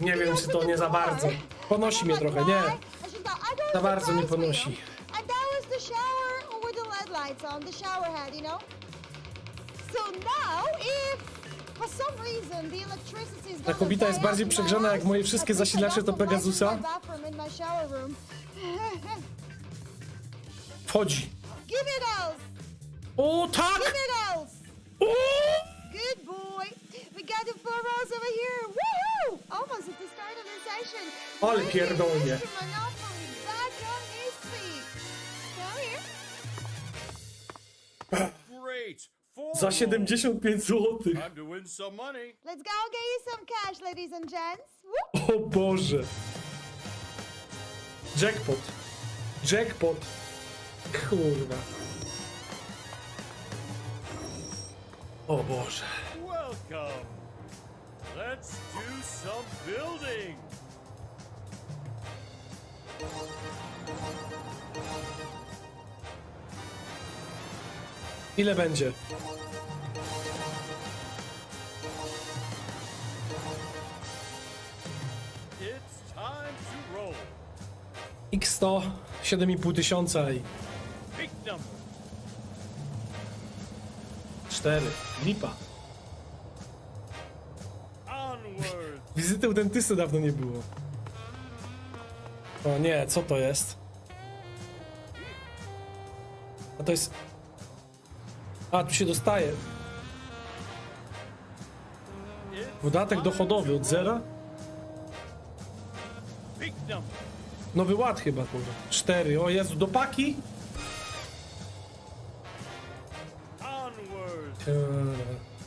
Nie wiem, czy to nie za door?" bardzo. Ponosi mnie trochę, nie. "Why?" And she's like, "I don't Za bardzo nie surprise me." ponosi. Ta kobita jest bardziej przegrzana jak moje wszystkie zasilacze do Pegasusa. Wchodzi. O, tak! O! Great! Four Za 75 zł. Let's go get you some cash, ladies and gents. Woo! O Boże. Jackpot. Jackpot. Kurwa. O Boże. Welcome. Let's do some building. Ile będzie? It's time to roll. X100, 7,5 tysiąca i Big number. 4. Lipa. Wizyty u dentysty dawno nie było. O nie, co to jest? A to jest... A, tu się dostaje. Time dochodowy od zera? Nowy ład chyba, kurwa. 4. O Jezu, do paki? Eee.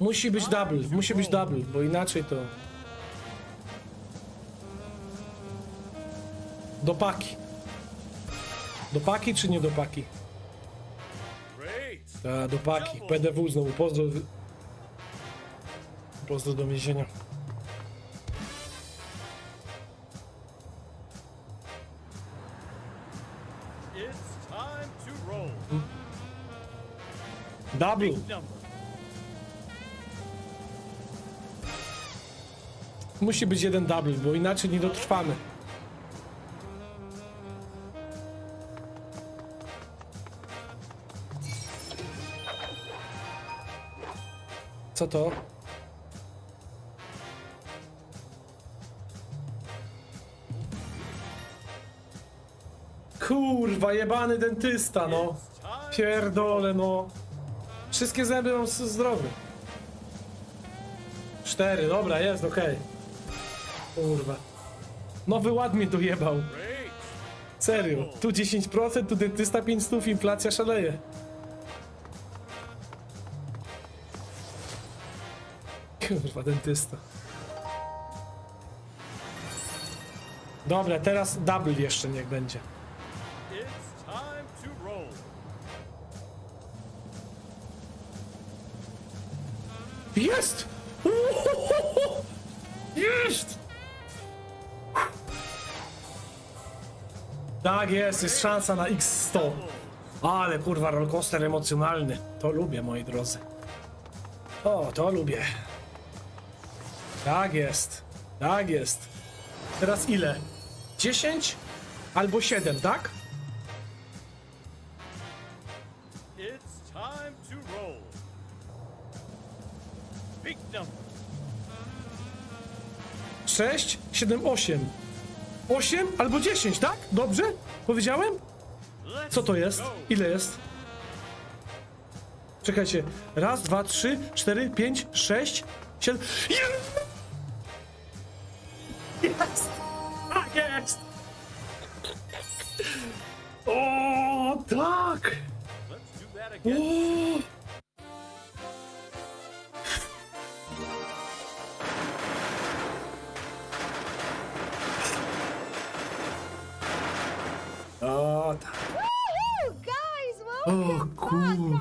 Musi być double, musi być double, bo inaczej to... Do paki. Do paki czy nie do paki? Ta, do paki. PDW znowu, pozdro... Pozdro do więzienia. Double! Musi być jeden double, bo inaczej nie dotrwamy. Co to? Kurwa, jebany dentysta, no. Pierdole, no. Wszystkie zęby mam zdrowe. Cztery, dobra, jest, okej. Kurwa. Nowy ład mnie dojebał. Serio. Tu 10%, tu dentysta 500, inflacja szaleje. Kurwa, dentysta. Dobra, teraz double jeszcze niech będzie. Jest! Uhuhuhu! Tak jest, jest szansa na X100. Ale kurwa, rollercoaster emocjonalny. To lubię, moi drodzy. O, to lubię. Tak jest. Tak jest. Teraz ile? 10 albo 7, tak? It's time to roll. Big number. 6, 7, 8. 8 albo 10, tak? Dobrze? Powiedziałem? Co to jest? Ile jest? Czekajcie. Raz, dwa, trzy, cztery, pięć, sześć, siedem. Jest! Tak jest! O, tak! O! O, kurwa.